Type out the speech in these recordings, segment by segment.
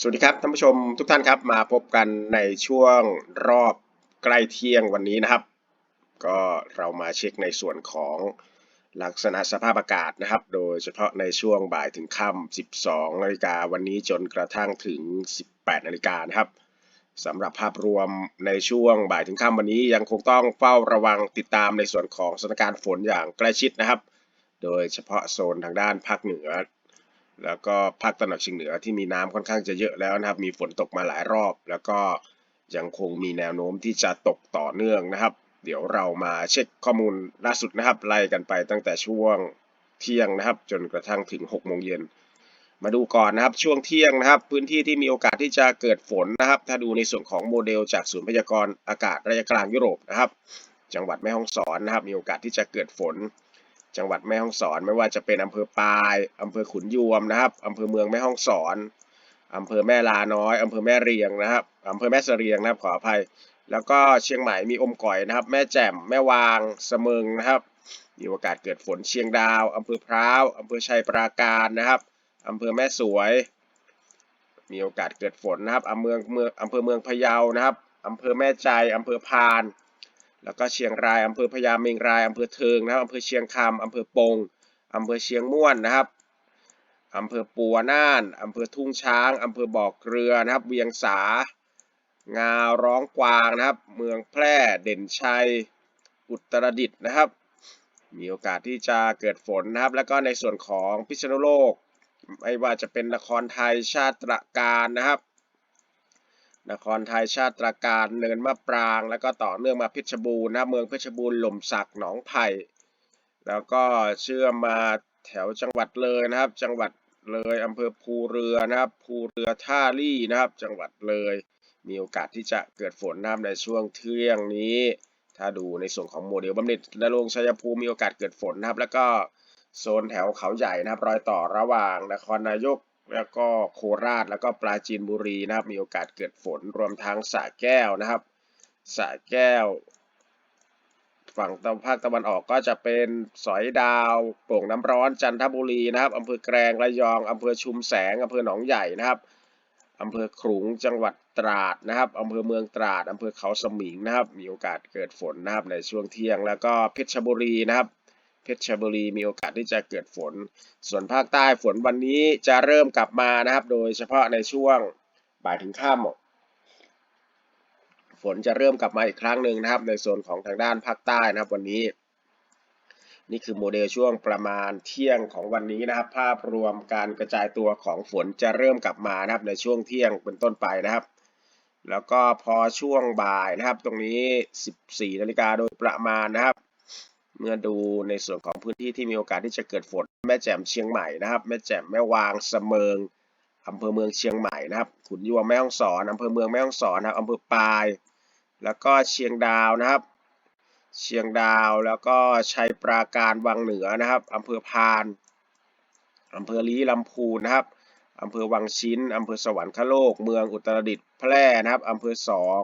สวัสดีครับท่านผู้ชมทุกท่านครับมาพบกันในช่วงรอบใกล้เที่ยงวันนี้นะครับ ก็เรามาเช็คในส่วนของลักษณะสภาพอากาศนะครับ โดยเฉพาะในช่วงบ่ายถึงค่ำ12นาฬิกาวันนี้จนกระทั่งถึง 18นาฬิกานะครับสำหรับภาพรวมในช่วงบ่ายถึงค่ำวันนี้ยังคงต้องเฝ้าระวังติดตามในส่วนของสถานการณ์ฝนอย่างใกล้ชิดนะครับ โดยเฉพาะโซนทางด้านภาคเหนือ แล้วก็ภาคตะวันออกเฉียงเหนือที่มีน้ำค่อนข้างจะเยอะแล้วนะครับ มีฝนตกมาหลายรอบ แล้วก็ยังคงมีแนวโน้มที่จะตกต่อเนื่องนะครับ เดี๋ยวเรามาเช็คข้อมูลล่าสุดนะครับ ไล่กันไปตั้งแต่ช่วงเที่ยงนะครับ จนกระทั่งถึง6โมงเย็นมาดูก่อนนะครับช่วงเที่ยงนะครับ พื้นที่ที่มีโอกาสที่จะเกิดฝนนะครับ ถ้าดูในส่วนของโมเดลจากศูนย์พยากรณ์อากาศระยะกลางยุโรปนะครับ จังหวัดแม่ฮ่องสอนนะครับ มีโอกาสที่จะเกิดฝน จังหวัดแม่ฮ่องสอนไม่ว่าจะเป็นอำเภอปายอำเภอขุนยวมนะครับอำเภอเมืองแม่ฮ่องสอนอำเภอแม่ลาน้อยอำเภอแม่เรียงนะครับอำเภอแม่เสรียงนะครับขออภัย แล้วก็เชียงใหม่มีอมก่อยนะครับ แม่แจ่มแม่วางเสมิงนะครับมีโอกาสเกิดฝนเชียงดาวอำเภอพร้าวอำเภอชัยปราการนะครับอำเภอแม่สวย มีโอกาสเกิดฝนนะครับอำเภอเมืองเมืองอำเภอเมืองพะเยานะครับอำเภอแม่ใจอำเภอพาน แล้วก็เชียงรายอำเภอพญาเมงรายอำเภอเทิงนะครับอำเภอเชียงคำอำเภอปงอำเภอเชียงม่วนนะครับอำเภอปัวน่านอำเภอทุ่งช้างอำเภอบ่อเกลือนะครับ เวียงสา งาร้องกวางนะครับ เมืองแพร่เด่นชัย อุตรดิตถ์นะครับ มีโอกาสที่จะเกิดฝนนะครับ แล้วก็ในส่วนของพิษณุโลก ไม่ว่าจะเป็นนครไทยชาติตระการนะครับ นครไทยชาติตราการเนินมะปราง แล้วก็ต่อเนื่องมาเพชรบูรณ์นะเมืองเพชรบูรณ์หล่มสักหนองไผ่แล้วก็เชื่อมมาแถวจังหวัดเลยนะครับ จังหวัดเลยอำเภอภูเรือนะครับภูเรือท่าลี่นะครับ จังหวัดเลย มีโอกาสที่จะเกิดฝนนะครับในช่วงเที่ยงนี้ ถ้าดูในส่วนของโมเดลบำเหน็จและลงชัยภูมิมีโอกาสเกิดฝนนะครับ แล้วก็โซนแถวเขาใหญ่นะครับ รอยต่อระหว่างนครนายก แล้วก็โคราชแล้วก็ปราจีนบุรีนะครับ มีโอกาสเกิดฝนรวมทั้งสระแก้วนะครับสระแก้ว ฝั่งตะภาคตะวันออกก็จะเป็นสอยดาวโป่งน้ำร้อนจันทบุรีนะครับอำเภอแกลงระยองอำเภอชุมแสงอำเภอหนองใหญ่นะครับอำเภอขลุงจังหวัดตราดนะครับอำเภอเมืองตราดอำเภอเขาสมิงนะครับ มีโอกาสเกิดฝนนะครับในช่วงเที่ยง แล้วก็เพชรบุรีนะครับ เพชรบุรีมีโอกาสที่จะเกิดฝน ส่วนภาคใต้ฝนวันนี้จะเริ่มกลับมานะครับ โดยเฉพาะในช่วงบ่ายถึงค่ำฝนจะเริ่มกลับมาอีกครั้งหนึ่งนะครับ ในโซนของทางด้านภาคใต้นะครับวันนี้ นี่คือโมเดลช่วงประมาณเที่ยงของวันนี้นะครับ ภาพรวมการกระจายตัวของฝนจะเริ่มกลับมานะครับ ในช่วงเที่ยงเป็นต้นไปนะครับแล้วก็พอช่วงบ่ายนะครับ ตรงนี้ 14นาฬิกาโดยประมาณนะครับ เมื่อดูในส่วนของพื้นที่ที่มีโอกาสที่จะเกิดฝนแม่แจ่มเชียงใหม่นะครับ แม่แจ่มแม่วางเสมิงอำเภอเมืองเชียงใหม่นะครับขุนยวมแม่ฮ่องสอนอำเภอเมืองแม่ฮ่องสอนนะครับอำเภอปาย แล้วก็เชียงดาวนะครับ เชียงดาวแล้วก็ชัยปราการวังเหนือนะครับอำเภอพานอำเภอลีลำพูนนะครับอำเภอวังชิ้นอำเภอสวรรคโลก เมืองอุตรดิตถ์แพร่นะครับอำเภอสอง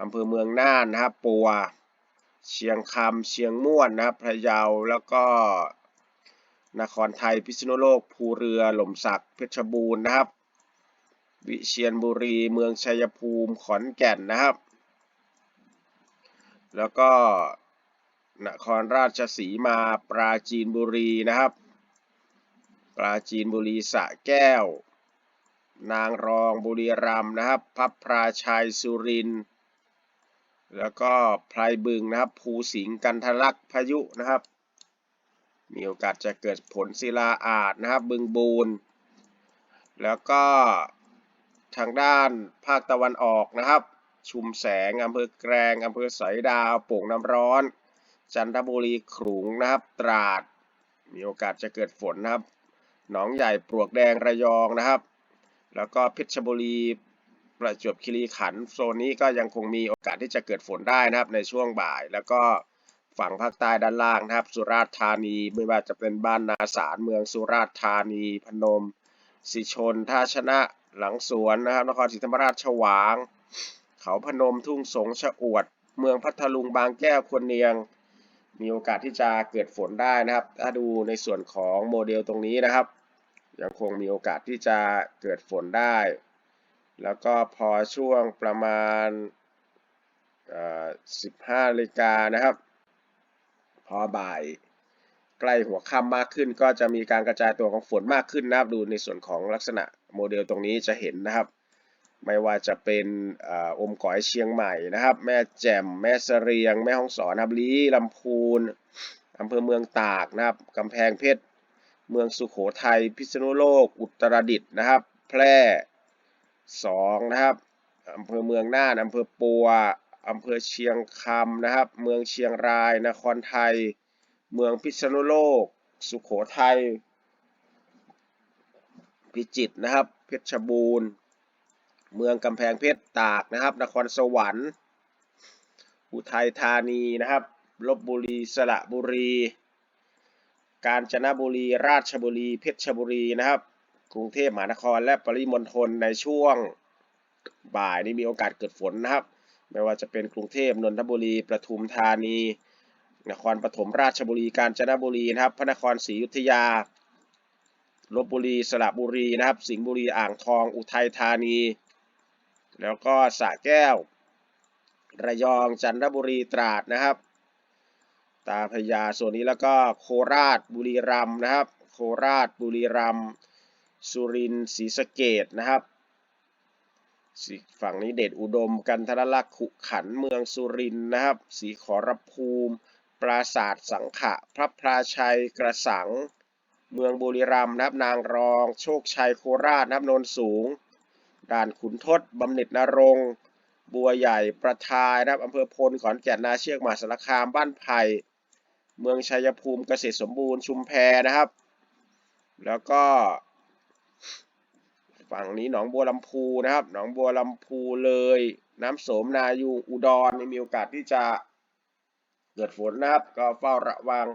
อำเภอเมืองน่านนะครับปัว เชียงคำเชียงม่วนนะครับพะเยาแล้วก็นครไทยพิษณุโลกภูเรือหล่มสักเพชรบูรณ์นะครับ วิเชียรบุรีเมืองชัยภูมิขอนแก่นนะครับ แล้วก็นครราชสีมาปราจีนบุรีนะครับ ปราจีนบุรีสะแก้ว นางรองบุรีรัมย์นะครับ พับพราชัยสุรินทร์ แล้วก็ไพรบึงนะครับ ภูสิงห์กันทะลักพายุนะครับ มีโอกาสจะเกิดผลศิลาอาจนะครับ บึงบูนแล้วก็ทางด้านภาคตะวันออกนะครับ ชุมแสงอำเภอแกลงอำเภอสอยดาวโป่งน้ำร้อน จันทบุรีขลุงนะครับ ตราด มีโอกาสจะเกิดฝนนะครับ หนองใหญ่ปลวกแดงระยองนะครับ แล้วก็เพชรบุรี ประจวบคีรีขันธ์โซนนี้ก็ยังคงมีโอกาสที่จะเกิดฝนได้นะครับในช่วงบ่าย แล้วก็ฝั่งภาคใต้ด้านล่างนะครับ สุราษฎร์ธานีไม่ว่าจะเป็นบ้านนาสารเมืองสุราษฎร์ธานี พนมสิชนท่าชนะหลังสวนนะครับนครศรีธรรมราชฉวาง เขาพนมทุ่งสงชะอวด เมืองพัทลุงบางแก้วควรเนียง มีโอกาสที่จะเกิดฝนได้นะครับ ถ้าดูในส่วนของโมเดลตรงนี้นะครับ ยังคงมีโอกาสที่จะเกิดฝนได้ แล้วก็พอช่วงประมาณ 15นาฬิกานะครับ พอบ่ายใกล้หัวค่ำมากขึ้น ก็จะมีการกระจายตัวของฝนมากขึ้นนะครับดูในส่วนของลักษณะโมเดลตรงนี้จะเห็นนะครับ ไม่ว่าจะเป็นอมก๋อยเชียงใหม่นะครับ แม่แจ่มแม่เสรียง แม่ฮ่องสอนนะครับลีลำพูนอำเภอเมืองตากนะครับกำแพงเพชร เมืองสุขโขทัยพิษณุโลก อุตรดิตถ์นะครับ แพร่ สองนะครับอำเภอเมืองน่านอำเภอปัวอำเภอเชียงคำนะครับ เมืองเชียงรายนครไทย เมืองพิษณุโลก สุขโขทัยพิจิตรนะครับ เพชรบูรณ์ เมืองกำแพงเพชรตากนะครับ นครสวรรค์ อุทัยธานีนะครับลบบุรีสระบุรี กาญจนบุรี ราชบุรี เพชรบุรีนะครับ กรุงเทพมหานครและปริมณฑลในช่วงบ่ายนี้มีโอกาสเกิดฝนนะครับ ไม่ว่าจะเป็นกรุงเทพนนทบุรีประทุมธานี นครปฐมราชบุรีกาญจนบุรีนะครับ พระนครศรีอยุธยาลบบุรีสระบุรีนะครับ สิงห์บุรีอ่างทอง อุทัยธานี แล้วก็สระแก้ว ระยองจันทบุรีตราดนะครับ ตาพยาส่วนนี้แล้วก็โคราชบุรีรัมย์นะครับ โคราชบุรีรัมย์ สุรินทร์ศรีสะเกดนะครับฝั่งนี้เดชอุดมกันทรลักษณ์ขุขันเมืองสุรินทร์นะครับสีขอรภูมิ ปราศาสาทสังขะ พระพราชัยกระสัง เมืองบุรีรัมย์นะครับนางรอง โชคชัยโคราชนะครับนนสูง ด่านขุนทดบำเหน็จนรงบัวใหญ่ประทายนะครับอำเภอพลขอนแก่นนาเชือกมหาสารคามบ้านไผ่เมืองชัยภูมิเกษตรสมบูรณ์ชุมแพนะครับ แล้วก็ ฝั่งนี้หนองบัวลำพูนะครับ หนองบัวลำพูเลย น้ำโสมนายูอุดรมีโอกาสที่จะเกิดฝนนะครับ ก็เฝ้าระวัง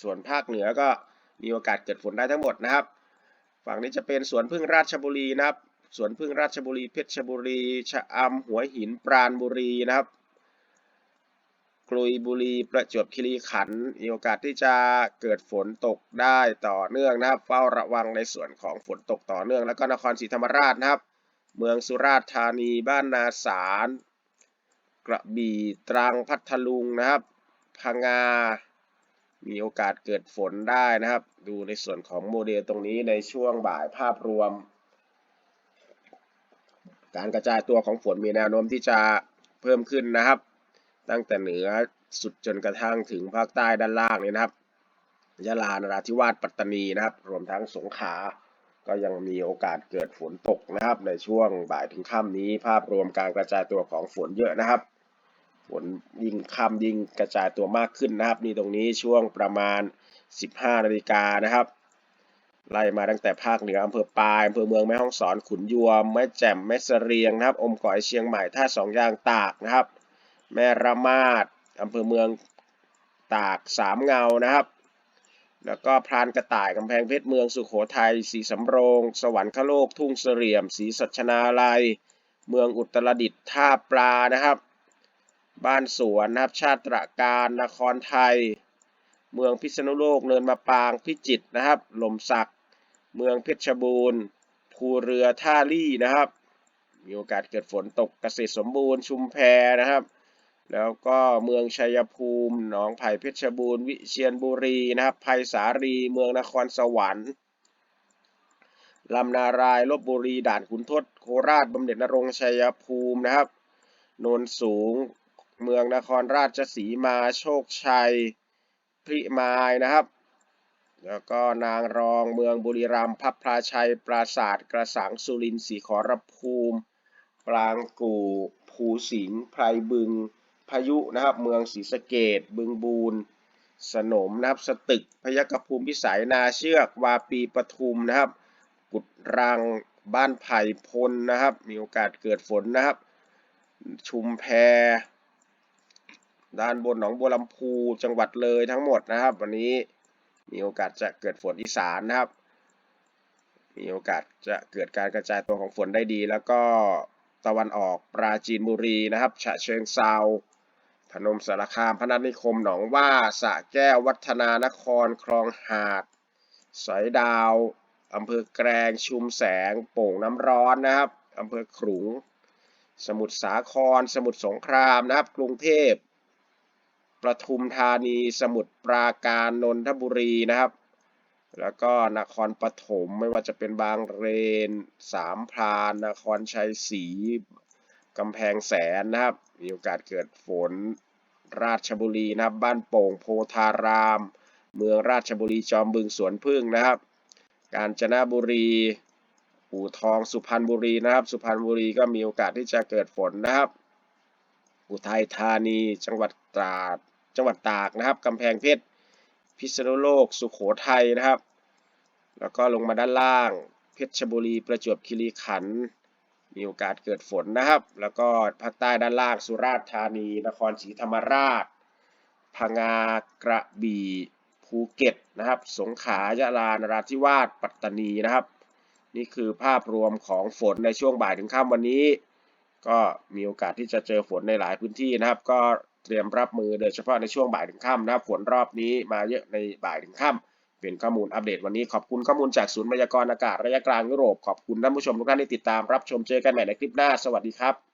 ส่วนภาคเหนือก็มีโอกาสเกิดฝนได้ทั้งหมดนะครับ ฝั่งนี้จะเป็นสวนพึ่งราชบุรีนะครับสวนพึ่งราชบุรีเพชรบุรี ชะอำหัวหินปราณบุรีนะครับ ลุยบุรีประจวบคีรีขันธ์มีโอกาสที่จะเกิดฝนตกได้ต่อเนื่องนะครับ เฝ้าระวังในส่วนของฝนตกต่อเนื่อง แล้วก็นครศรีธรรมราชนะครับ เมืองสุราษฎร์ธานีบ้านนาสารกระบี่ตรังพัทลุงนะครับพังงา มีโอกาสเกิดฝนได้นะครับ ดูในส่วนของโมเดลตรงนี้ในช่วงบ่ายภาพรวม การกระจายตัวของฝนมีแนวโน้มที่จะเพิ่มขึ้นนะครับ ตั้งแต่เหนือสุดจนกระทั่งถึงภาคใต้ด้านล่างนี่นะครับ ยะลานราธิวาสปัตตานีนะครับ รวมทั้งสงขลาก็ยังมีโอกาสเกิดฝนตกนะครับ ในช่วงบ่ายถึงค่ำนี้ ภาพรวมการกระจายตัวของฝนเยอะนะครับ ฝนยิ่งค่ำยิ่งกระจายตัวมากขึ้นนะครับ นี่ตรงนี้ช่วงประมาณ 15นาฬิกานะครับไล่มาตั้งแต่ภาคเหนืออำเภอปายอำเภอเมืองแม่ฮ่องสอนขุนยวมแม่แจ่มแม่เสรียงนะครับ อมก๋อยเชียงใหม่ท่าสองยางตากนะครับ แม่ระมาดอำเภอเมืองตากสามเงานะครับ แล้วก็พรานกระต่ายกำแพงเพชรเมืองสุขโขทัยศรีสำโรง สวรรคโลกทุ่งเสลี่ยมศรีสัชนาลัย เมืองอุตรดิตถ์ท่าปลานะครับ บ้านสวนนะครับชาติตระการนครไทย เมืองพิษณุโลกเนินมะปรางพิจิตรนะครับหล่มสักเมืองเพชรบูรณ์ภูเรือท่าลี่นะครับ มีโอกาสเกิดฝนตกเกษตรสมบูรณ์ชุมแพนะครับ แล้วก็เมืองชัยภูมิหนองไผ่เพชรบูรณ์วิเชียรบุรีนะครับไผ่สาลีเมืองนครสวรรค์ลำนารายลบบุรีด่านขุนทดโคราชบำเหน็จนรงชัยภูมินะครับโนนสูง เมืองนครราชสีมาโชคชัยพิมายนะครับ แล้วก็นางรองเมืองบุรีรัมย์พับพลาชัย ปราสาทกระสังสุรินทร์ศรีขอรภูมิ ปรางกู่ ภูสิงห์ไพรบึง พายุนะครับ เมืองศรีสะเกดบึงบูนสนมนะครับ สตึกพยัคฆภูมิพิสัยนาเชือก วาปีปทุมนะครับ กุดรังบ้านไผ่พลนะครับ มีโอกาสเกิดฝนนะครับ ชุมแพด้านบนหนองบัวลำพูจังหวัดเลยทั้งหมดนะครับ วันนี้มีโอกาสจะเกิดฝนอีสานนะครับ มีโอกาสจะเกิดการกระจายตัวของฝนได้ดี แล้วก็ตะวันออกปราจีนบุรีนะครับฉะเชิงเซา พนมสารคามพนัสนิคมหนองว่าสะแก้ววัฒนานครคลองหาดสอยดาวอำเภอแกลงชุมแสง โป่งน้ำร้อนนะครับอำเภอขลุง สมุทรสาคร สมุทรสงครามนะครับ กรุงเทพประทุมธานี สมุทรปราการนนทบุรีนะครับ แล้วก็นครปฐมไม่ว่าจะเป็นบางเรน สามพรานนครชัยศรีกำแพงแสนนะครับ มีโอกาสเกิดฝน ราชบุรีนะครับ บ้านโป่งโพธาราม เมืองราชบุรีจอมบึงสวนพึ่งนะครับ กาญจนบุรีอู่ทองสุพรรณบุรีนะครับ สุพรรณบุรีก็มีโอกาสที่จะเกิดฝนนะครับ อุทัยธานี จังหวัดตราด จังหวัดตากนะครับกำแพงเพชร พิษณุโลก สุโขทัยนะครับ แล้วก็ลงมาด้านล่าง เพชรบุรี ประจวบคีรีขันธ์ มีโอกาสเกิดฝนนะครับ แล้วก็ภาคใต้ด้านล่างสุราษฎร์ธานี นครศรีธรรมราช พังงากระบี่ภูเก็ตนะครับ สงขลายะลานราธิวาสปัตตานีนะครับ นี่คือภาพรวมของฝนในช่วงบ่ายถึงค่ำวันนี้ ก็มีโอกาสที่จะเจอฝนในหลายพื้นที่นะครับ ก็เตรียมรับมือโดยเฉพาะในช่วงบ่ายถึงค่ำนะครับฝนรอบนี้มาเยอะในบ่ายถึงค่ำ เป็นข้อมูลอัปเดตวันนี้ขอบคุณข้อมูลจากศูนย์พยากรณ์อากาศระยะกลางยุโรปขอบคุณท่านผู้ชมทุกท่านที่ติดตามรับชมเจอกันใหม่ในคลิปหน้าสวัสดีครับ